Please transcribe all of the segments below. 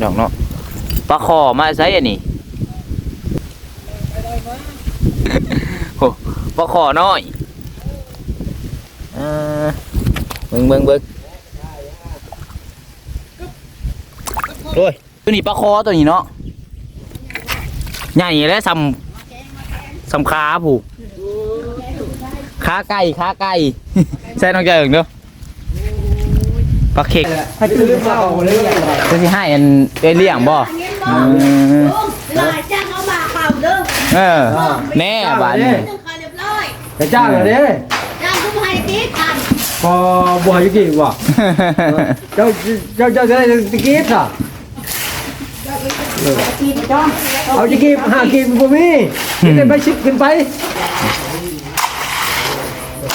พี่น้องเนาะปลาคอมาใช้อันนี้โอ้ปลาคอน้อยเอ่าเบิ่งเบิ่งเบิ่งโอ้ยตัวนี้ปลาคอตัวนี้เนาะใหญ่และสำสำขาผูกขาไก่ขาไก่ใช่น้องใจเอิงเด้อ ปลาเค็กให้ตื่นเช้าเลยอย่างไรจะสิให้อันเอยเลี้ยงบ่อืมลายจ้างเอามาข่าวเด้อเออแน่บาดนี้เรื่องข่าวเรียบร้อยแต่จ้างเลยเด้จ้างทุกให้ตีกันพอบัวยุกิว่ะเจ้าเจ้าเจ้าจะได้ตะกี้อะเอาตะกี้หากินบ่มีนี่ไปชิปขึ้นไป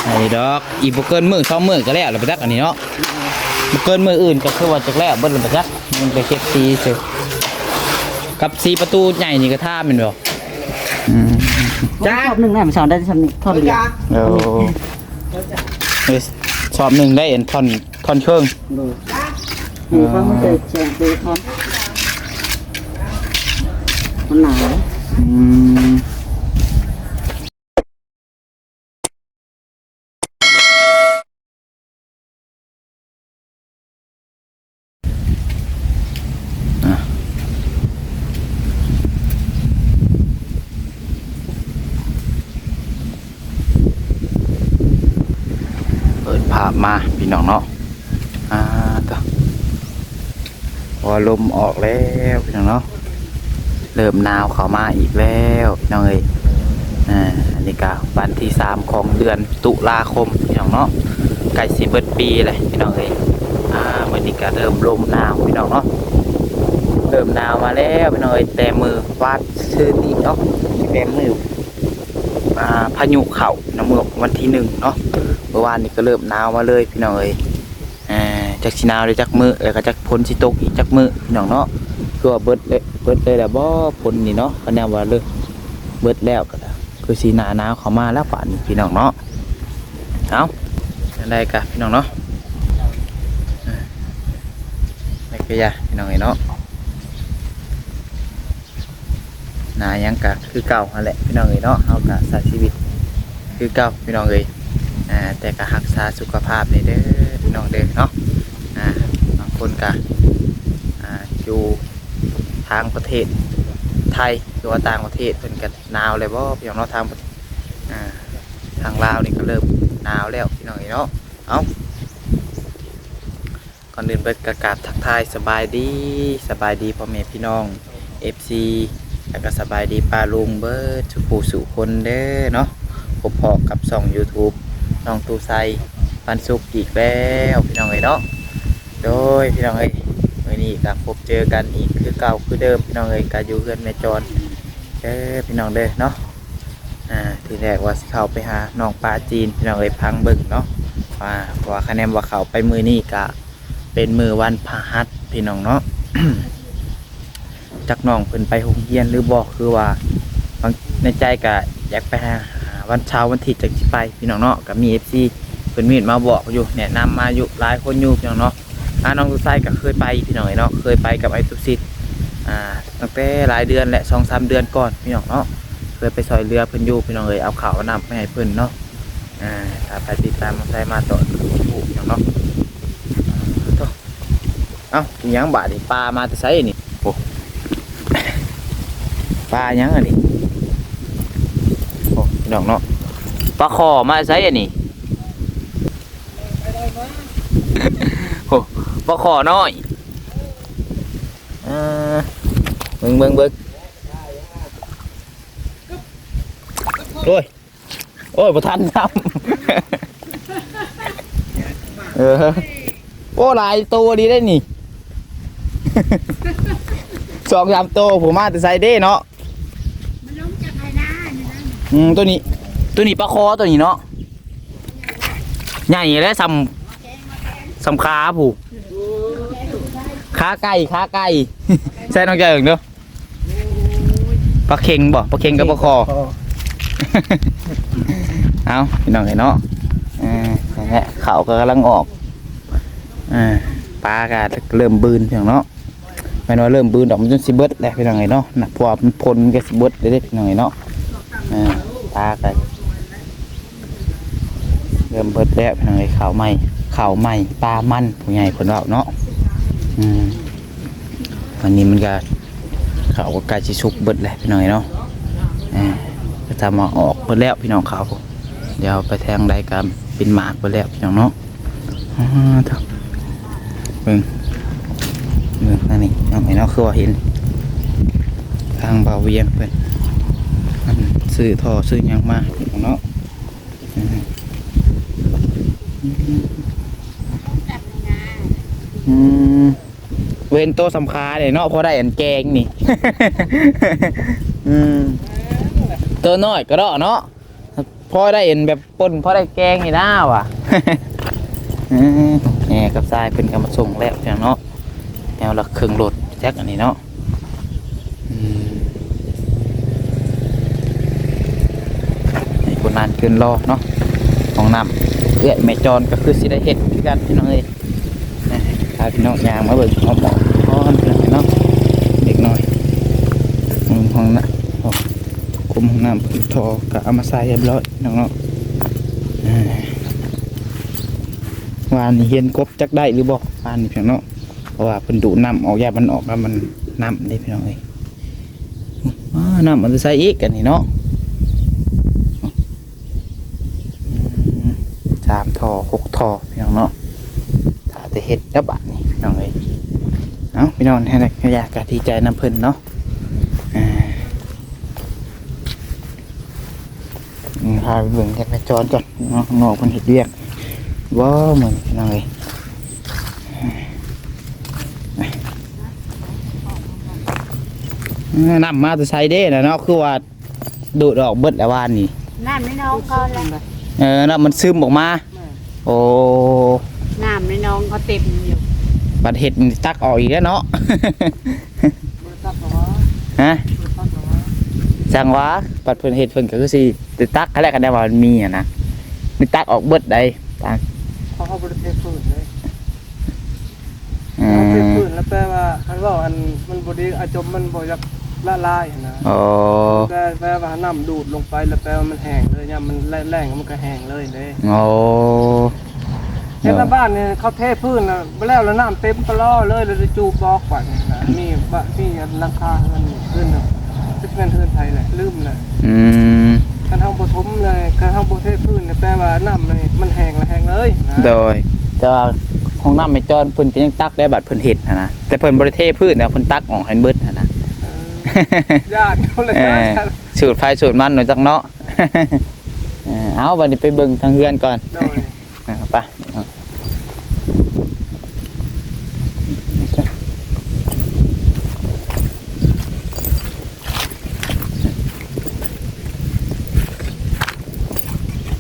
ไอ้ดอกอีบ่เกินมื้อสองมื้อก็แล้วล่ะไปจักอันนี้เนาะบ่ เกินมื้ออื่นก็คือว่าจักแล้วเบิดแล้วไปจักมันไปเก็บสีซื่อกับสีประตูใหญ่นี่ก็ท่าแม่นบ่อืมจ้าหนึ่งแม่สอนได้ทำนี่ทอดเดียวเออเฮ้ยชอบหนึงได้เอ็นท่อนท่อนเครื่องดูนี่เขาไม่เคยแจงคือทอดมันหนาว อืมอะเปิดภาพ มาพี่น้องเนาะอ่าต่อพอลมออกแล้วพี่น้องเนาะเริ่มหนาวเข้ามาอีกแล้วพี่น้องเอ้ยอ่าอันนี้ก็วันที่สามของเดือนตุลาคมพี่น้องเนาะใกล้สิเบิดปีเลยพี่น้องเอ้ยอ่าวันนี้ก็เริ่มลมหนาวพี่น้องเนาะเริ่มหนาวมาแล้วพี่น้องเอ้ยแต่มือวาดชื่อนี้เนาะแต่มือ พายุเข่าน้ำมือวันที่หนึ่งเนาะเมื่อวานนี้ก็เริ่มหนาวมาเลยพี่น้องเอ้ยจากชิหนาวเลยจากมือแล้วก็จากพ้นสิตกอีกจากมือพี่น้องเนาะคือว่าเบิดเลยเบิดเลยแหละบ่ผลนี่เนาะคะแนนว่าเลยเบิดแล้วก็คือสีหนาหนาวเขามาแล้วป่านพี่น้องเนาะเอาได้กะพี่น้องเนาะได้ก็อยาพี่น้องไอ้เนาะ หนายังกะคือเก่าหั่นแหละพี่น้องเอ้ยเนาะเฮากะใช้ชีวิต คือเก่าพี่น้องเอ้ยอ่าแต่ก็รักษาสุขภาพนี่เด้อพี่น้องเด้อเนาะอ่าบางคนกะอ่าอยู่ทางประเทศไทยหรือว่าต่างประเทศเพิ่นกันหนาวเลยบ่พี่น้องเนาะทางอ่าทางลาวนี่ก็เริ่มหนาวแล้วพี่น้องเนาะเอาก่อนอื่นเบิดกกาบทักทายสบายดีสบายดีพ่อแม่พี่น้อง FC แล้วก็สบายดีป้าลุงเบิดสุขูสุคนเด้อเนาะพบพอกับช่อง YouTube น้องตูไซปันสุกอีกแล้วพี่น้องเอ้ยเนาะโดยพี่น้องเอ้ยมื่อนี้ก็พบเจอกันอีกคือเก่าคือเดิมพี่น้องเอ้ยก็อยู่เพื่อนแม่จรเด้อพี่น้องเด้อเนาะอ่าทีแรกว่าสิเข้าไปหาน้องปลาจีนพี่น้องเอ้ยพังเบิ่งเนาะว่าว่าคะแนนว่าเขาไปมือนี้ก็เป็นมือวันพฤหัสพี่น้องเนาะ จักน้องเพิ่นไปโรงเรียนหรือบอกคือว่าบางในใจก็อยากไปหาวันเช้าวันทิตย์จักสิไปพี่น้องเนาะก็มี FC เพิ่นมีมาบอกอยู่แนะนำมาอยู่หลายคนอยู่พี่น้องเนาะอ่าน้องตุไซก็เคยไปพี่น้องเนาะเคยไปกับไอ้ตุซิดอ่าตั้งแต่หลายเดือนแหละสองสามเดือนก่อนพี่น้องเนาะเคยไปซอยเรือเพิ่นอยู่พี่น้องเอ้ยเอาข่าวเอานำไปให้เพิ่นเนาะอ่าถ้าไปติดตามน้องไซมาต่อถูกพี่น้องเนาะเอ้าอีหยังบาดนี่ปลามาแต่ไซนี่โอ้ ปลาหยังอันนี้โอ้พี่น้องเนาะปลาคอมาแต่ไซอันนี้โอ้ปลาขอน้อยอ่าเบิ่งเบิ่งเบิ่งโอ้ยโอ้ยบ่ทันทำเออโอ้หลายตัวดีได้นี่ สองสามตัวผมมาแต่ไซเด้เนาะ มันลงจากไอ้หน้าเนี่ยนะ อืมตัวนี้ ตัวนี้ปลาคอตัวนี้เนาะใหญ่แล้วสำสำขาผูกขาไก่ขาไก่ใช่น้องใจเอิงเด้อปลาเค็งบ่ปลาเค็งกับปลาคอเอาพี่น้องเห็นเนาะอ่านั่นแหละเขาก็กำลังออกอ่าปลาก็เริ่มบืนพี่น้องเนาะแม่นว่าเริ่มบืนดอกมันจนสิเบิดแล้วพี่น้องเอ้ยเนาะน่ะเพราะว่ามันพ่นมันก็สิเบิดเด้อพี่น้องเอ้ยเนาะ อ่าปลาก็เริ่มเบิดแล้วพี่น้องเอ้ขาวใหม่ขาวใหม่ปลามันผู้ใหญ่เพิ่นว่าเนาะอืมวันนี้มันก็ขาวก็ใกล้สิสุกเบิดแล้วพี่น้องเอ้ยเนาะอ่าก็จะมาออกเบิดแล้วพี่น้องขาวเดี๋ยวไปแทงใดกันเป็นหมากเบิดแล้วพี่น้องเนาะอ่าเถอะเบิ่งเมืองนั่นนี่น้องไอ้น้องคือว่าเห็นทางเบาเวียงเพิ่น มันซื้อท่อซื้อหยังมาของเนาะอืมอืมเว้นโตสำคาเลยเนาะเพราะได้อันแกงนี่ อืมตัวน้อยก็ได้เนาะพอได้เห็นแบบปนพอได้แกงนี่น้าว่ะอืมแหน่กับทรายเป็นกำมาส่งแล้วพี่น้องเนาะแนวละเครื่องรถแจ็คอันนี้เนาะอืม นี่นานเกินรอเนาะของน้ำเอื้อยแม่จอนก็คือสิได้เห็ดคือกันพี่น้องเอ้ยพาพี่น้องยางมาเบิกหอมหมอพอนพี่น้องเด็กน้อยอืมห้องน้ำโอ้คุมห้องน้ำพึ่งทอก็เอามาใส่เรียบร้อยน้องเนาะวานนี้เห็นกบจักได้หรือบ่วานนี้เพียงเนาะเพราะว่าเพิ่นดูน้ำออกยามันออกแล้วมันน้ำได้พี่น้องเอ้ยอ้าน้ำมันจะใส่อีกกันนี่เนาะอืม สามท่อหกท่อพี่น้องเนาะถ้าจะเฮ็ดแล้วบาดนี่พี่น้องเอ้ยเอ้าพี่น้องให้ได้ยากกะดีใจน้ำเพิ่นเนาะพาไปเบิ่งกันไปจอนก่อนเนาะข้างนอกเพิ่นเฮ็ดเรียกว้าเหมือนพี่น้องเอ้ยนำมาจะใช้ได้นะเนาะคือว่าดูดออกเบิดแล้ววานนี่น้ำในน้องก็แล้ว เออน้ำมันซึมออกมา โอ้น้ำในน้องก็เต็มอยู่บัดเห็ดมันตักออกอีกแล้วเนาะฮะจังหวะบัดเพิ่นเห็ดเพิ่นก็คือสิติตักอะไรกันได้ว่ามันมีอะนะมีตักออกเบิดได้ตักเขาเขาบริเทพื้นเลยอืเขาเทมพื้นแล้วแปลว่าคันว่าอันมันบดีอาจมมันบ่อยาก ละลายนะโอ้แปลแปลว่าน้ำดูดลงไปแล้วแปลว่ามันแห้งเลยเนี่ยมันแรงๆมันก็แห้งเลยเลยโอ้เห็นบ้านเนี่ยเขาเทพื้นนะไปแล้วแล้วน้ำเต็มปล้อเลยแล้วจะจูบอกก่อนนะมีบ้านมีราคาเงินขึ้นนะจะเป็นเทือนไทยแหละลืมเลยอืมการทางบทมเลยการทางบทเทพื้นเนี่ยแปลว่าน้ำเลยมันแห้งแล้วแห้งเลยนะโดยแต่ว่าของน้ำไม่จอนเพิ่นก็ยังตักได้บัดเพิ่นเห็ดนะนะแต่เพิ่นบริเทพืชเนี่ยเพิ่นตักออกให้เบิดนะนะ ญาติเขาเลยเอนะอสูตรไฟสูตรมันหน่อยจักเนาะเออเอาวันนี้ไปเบิ่งทางเฮือนก่อนโดยเอาไปเอา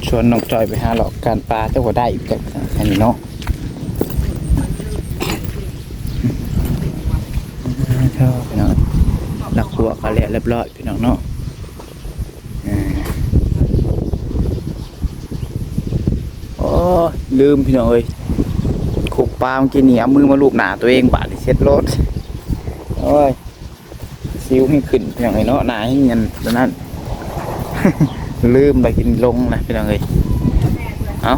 ชวนน้องจอยไปหาหลอกการปลาเจ้าก็ได้อีกจากอันนี้เนาะชอบ พี่น้องหลักหัวก็แล้วเรียบร้อยพี่น้องเนาะอ่าโอ้ลืมพี่น้องเอ้ยขุกปลาเมื่อกี้นี่เอามือมาลูบหนาตัวเองบาดนี่เช็ดรถโอ้ยซิวให้ขึ้นพี่น้องเอ้ยเนาะหนาให้เงินตอนนั้นลืมไปกินลงนะพี่น้องเอ้ยเอา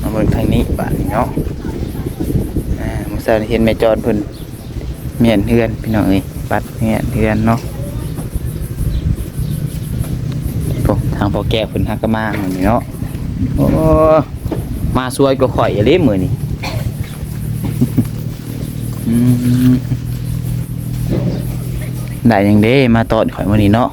มาเบิ่งทางนี้บาดนี่เนาะอ่ามื่อเช้าเห็นแม่จอนเพิ่น เมียนเฮือนพี่น้องเอ้ยปัดเมียนเฮือนเนาะโอทางพ่อแก่เพิ่นฮักก็มาเหมือนเนาะโอ้มาสวยก็ข่อยอีหลีมื้อนี่ได้ยังเด้มาตอดข่อยมือนี้เนาะ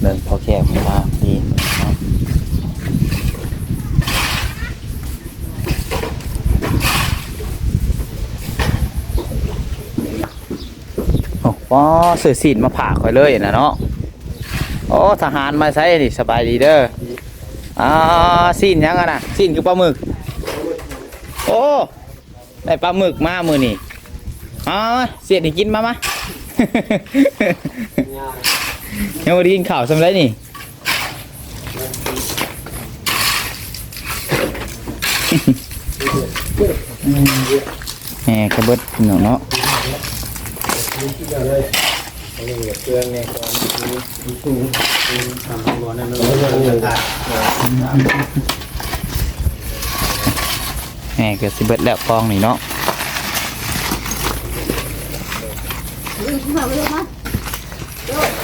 เดินพอแก่ผมมาดีเนาะโอ้ว้าเสือสีดมาผ่าคอยเลยนะเนาะโอ้ทหารมาใช้นี่สบายดีเด้ออ่าสิ้นยังอะนะสิ้นคือปลาหมึก โอ้ได้ปลาหมึกมามือนี่อ๋อเสียดให้กินมามา ยังไม่ได้กินข้าวสำไรนี่ แหมกระเบิดหนูเนาะแหมเก็สิเบิดแล้วกองนี่เนาะเ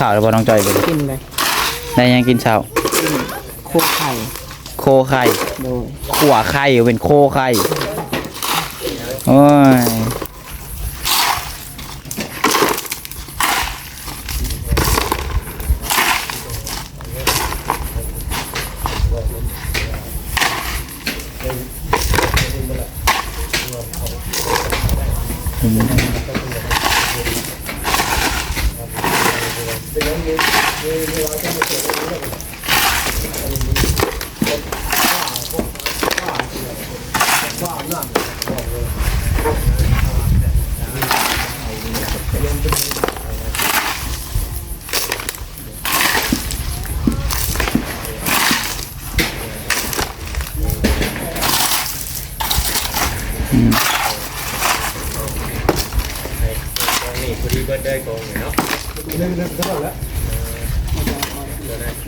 ข้าวแล้วบ่น้องจอยไปเลยกินเลยได้ยังกินเช้าโคไข่โคไข่โดยขัวไข่หรือเป็นโคไข่โอ้ย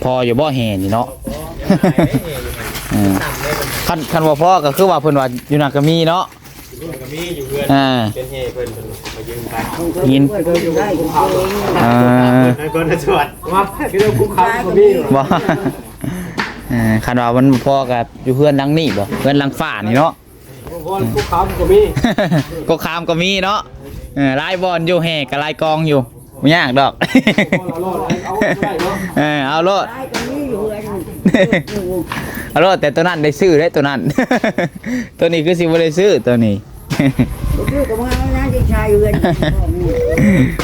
พออยู่บ่แห่นี่เนาะเออคันคันว่าพ่อก็คือว่าเพิ่นว่าอยู่นักก็มีเนาะก็มีอยู่เพื่อนอ่าเป็นเฮเพิ่นเพิ่นมายืมไปยินเพื่อนก็อยู่ได้กินข้าวอ่าแล้วก็น่าสวัสดมาคือเรื่องคุกคามก็มีอยู่บ่เออคันว่ามันพ่อกับอยู่เพื่อนหลังนี่บ่เพื่อนหลังฝ้านี่เนาะ บอลคุกคามก็มีก็คามก็มีเนาะเออลายบอลอยู่แห่กับลายกองอยู่ไม่ยากดอกบอลเราโลดเอาไม่ได้เนาะเออเอาโลดได้ตรงนี้อยู่เลยเอาโลดแต่ตัวนั้นได้ซื้อได้ตัวนั้น ตัวนี้คือสิบ่ได้ซื้อตัวนี้คือกับว่าน้าจะชายเรือน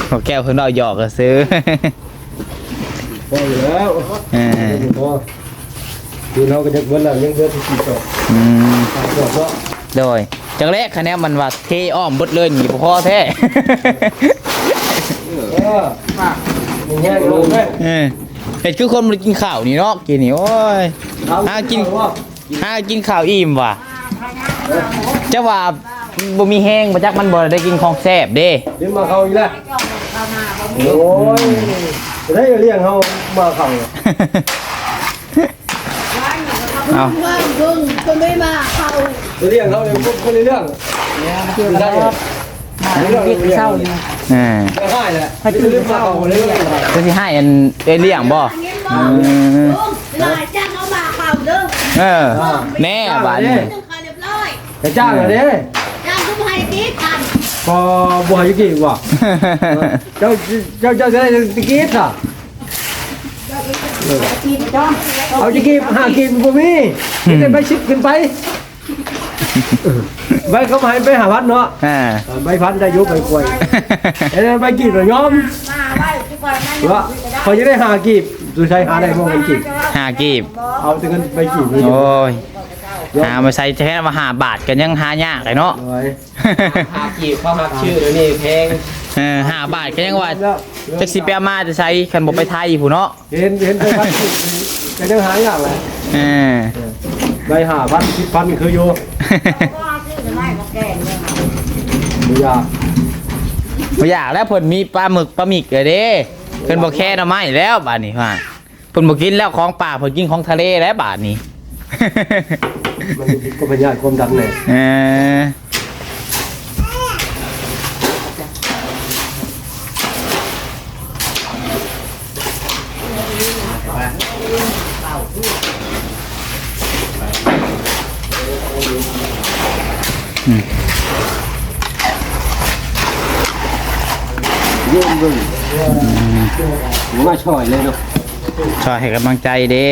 พอแก้วเพิ่นเอาหยอกก็ซื้อพออยู่แล้วเออพอคือเราก็จะเบิ่แล้วยังเดือดที่สี่ต่ออืมสามต่อเนาะ โดยจังแรกคะแนนมันว่าเทอ้อมเบดเลยหนีบ่พอแท้เออมึงแย่งลงแม่เออเห็ดคือคนมันกินข้าวนี่เนาะกินนี่โอ้ย หากิน หากินข้าวอิ่มว่ะจะว่าบ่มีแห้งบ่จักมันบ่ได้กินของแซ่บเด้เดี๋ยวมาเข้าอีกแล้วโอ้ยจะได้เลี้ยงเขามาเข้า เอาเพิ่มพึ่งก็ไม่มาเข้าจะเลี้ยงเขาเนี่ยพวกคนในเรื่องเกี่ยวกับมาเรียกเศร้าอยู่เออจะให้แหละให้ตื่นมาเข้าเลยจะสิให้อันเอเลี่ยงบ่เงี้ยบอกลุงลายจ้างเอามาเข้าเด้อเออแน่บาดนี้ต้องคอยเรียบร้อยจะจ้างเหรอเด้จ้างทุกให้ตีกันพอบัวยุกิว่ะเจ้าเจ้าเจ้าจะได้ตะกี้อะ กินจ้องเอาตะกี้หากินบ่มีจะไปชิปขึ้นไปใบเขาหมายไปหาวัดเนาะอ่าใบพันได้ยุบใบกล้วยไอ้นั่นใบกีบเหรอยอมมาไว้ทุกคนนั่นว่าเขาจะได้หากีบดูใช้หาได้บ่ใบกีบหากีบเอาแต่กันใบกีบเลยโอ้ยหามาใส่แค่มาหาบาทกันยังหายากเลยเนาะโอ้ยหากีบเขาหักชื่อเดี๋ยวนี้เพลง เออหาบาทก็ยังว่าจักสิไปเอามาจะใช้คันบ่ไปไทยผู้เนาะเห็นเห็นใบพันก็ยังหายากเลยเออใบหาพันสิบพันคืออยู่ก็ซื้อจะไม่มาแกงเลยบ่อยากบ่อยากแล้วเพิ่นมีปลาหมึกปลาหมิกเลยเด้เพิ่นบ่แค่หน่อไม้แล้วบาดนี้ว่าเพิ่นบ่กินแล้วของป่าเพิ่นกินของทะเลแล้วบาดนี้มันก็เป็นญาติความดังเลยเออ เยี่ยมเลยผมว่าช่อยเลยเนาะช่วยให้กำลังใจเด้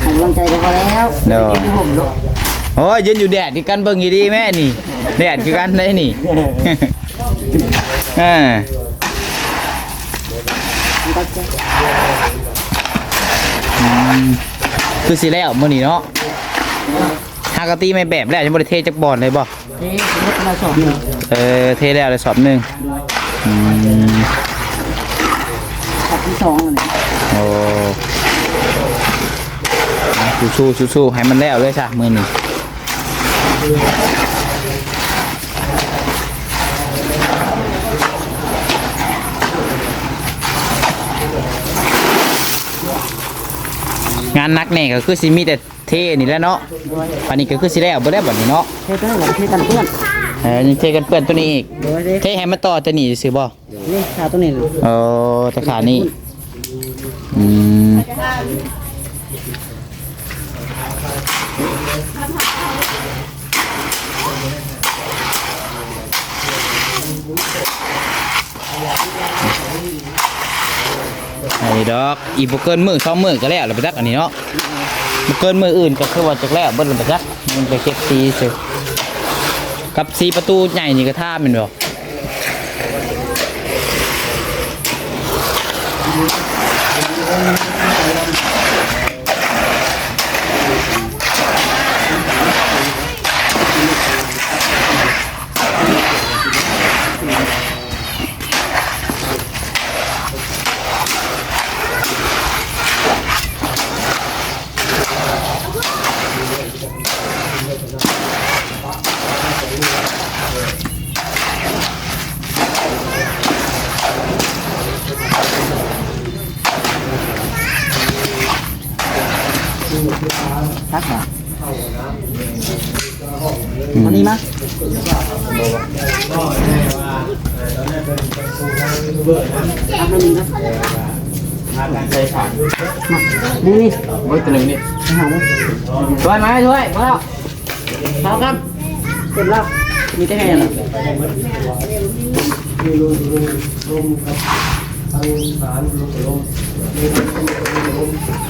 ให้กำลังใจกันพอแล้วเด้อโอ้ยยืนอยู่แดดคือกันเบิ่งอยู่ดีแม่นี่ แดดคือกันได้นี่เอ่าคือสิแล้วมื้อนี้เนาะ ฮากะตีไม่แบบแล้วยังบ่ได้เทจักบอลเลยบ่เฮ้ยรถมาสอบหนึ่งเออเทแล้วเลยสอบหนึ่งอืมสอบที่สองเลยโอ้สู้สู้สู้ๆให้มันแล้วเลยจ้ะมื้อนี้งานนักแน่ก็คือสิมีแต่ เทนี่แหละเนาะอันนี้ก็คือสิแล้วบ่ได้บ่นี้เนาะเฮ้ยเพื่อนหลังเทกันเพื่อนเออยังเทกันเปื้อนตัวนี้อีกเดี๋ยวเด้เทให้มันต่อตัวนี้ซื้อบ่นี่ขาตัวนี้เลยเออตะขานี่อืมไอ้ดอกอีบ่เกินมือสองมือก็แล้วล่ะไปจักอันนี้เนาะบ่ เกินมืออื่นก็คือว่าจากแล้วเบิ่งไปจักมันไปเก็บสีซื่อกับสีประตูใหญ่นี่ก็ท่ามันบ่ทัก มาอันนี้มั้ยทำมันนี้นะนี่นี่โอ้ยตัวนึงนี่ไปหาเลยช่วยไหมช่วยมาแล้วพร้อมครับเสร็จแล้วมีได้ไงล่ะไม่คุณส่วนหลักคือส่วนหลักว่าสมมติว่านี่เป็นเรื่อง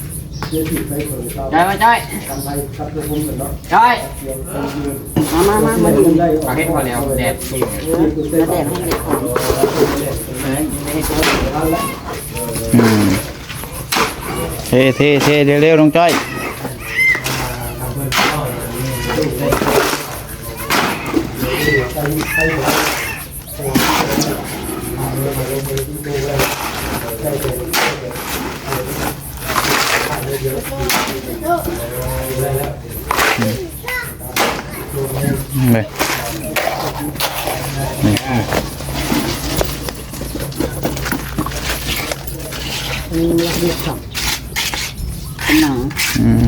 มามาดูได้ปากให้พอแล้วแดดเออมาแดดให้เด็กของอืมเทเทเทเร็วๆ น้องจ้อยเลยนี่มีเรียกสองเป็นหนังอืม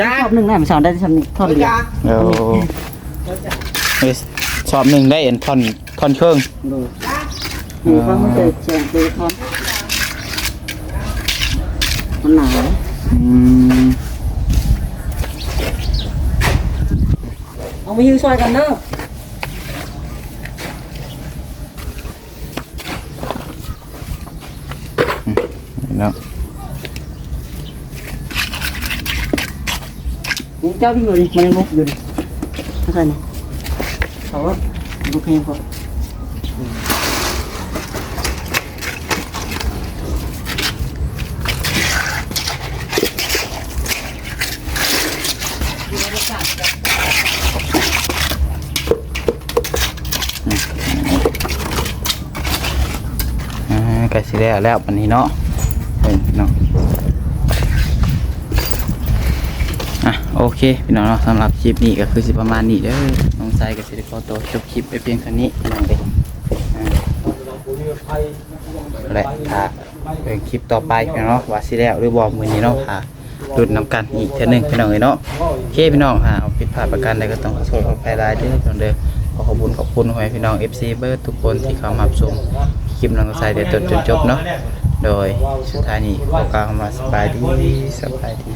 จ้าชอบหนึ่งนะมันสอนได้ทำนี่ทอดเดียวเดี๋ยวเอ้ยสอบหนึ่งได้เอ็นท่อนท่อนเครื่องดูมีความมันเกิดเสียงเตะทอนมันหนาวอืม เอามายืนซอยกันเนอะเนาะนี่เจ้าวิ่งอยู่ดิมันยังลุกอยู่ดิเข้าใจไหมเขาว่าดูเพลงก่อน อ่ากล้สิแล้วแล้ววันนี้เนาะเพิ่นเนาะอะโอเคพี่น้องเนาะสำหรับคลิปนี้ก็คือสิประมาณนี้เด้อน้องใจกับสิริโกโตวจบคลิปไปเพียงเท่านี้พี่น้องเด้ออ่าและถ้าเป็นคลิปต่อไปพี่น้องเนาะว่าสิแล้วหรือบ่มื้อนี้เนาะค่ะดุดน้ำกันอีกเท่านึงพี่น้องเอ้ยเนาะโอเคพี่น้องค่ะเอาผิดพลาดประการใดก็ต้องขอโทษขออภัยหลายเด้อพี่น้องเด้อขอขอบคุณขอบคุณพ่อแม่พี่น้อง FC เบิร์ดทุกคนที่เข้ามาชม คลิปน้องใจเดี๋ยวจนจนจบเนาะโดยสุดท้ายนี้ขอกล่าวคำว่าสบายดีสบายดี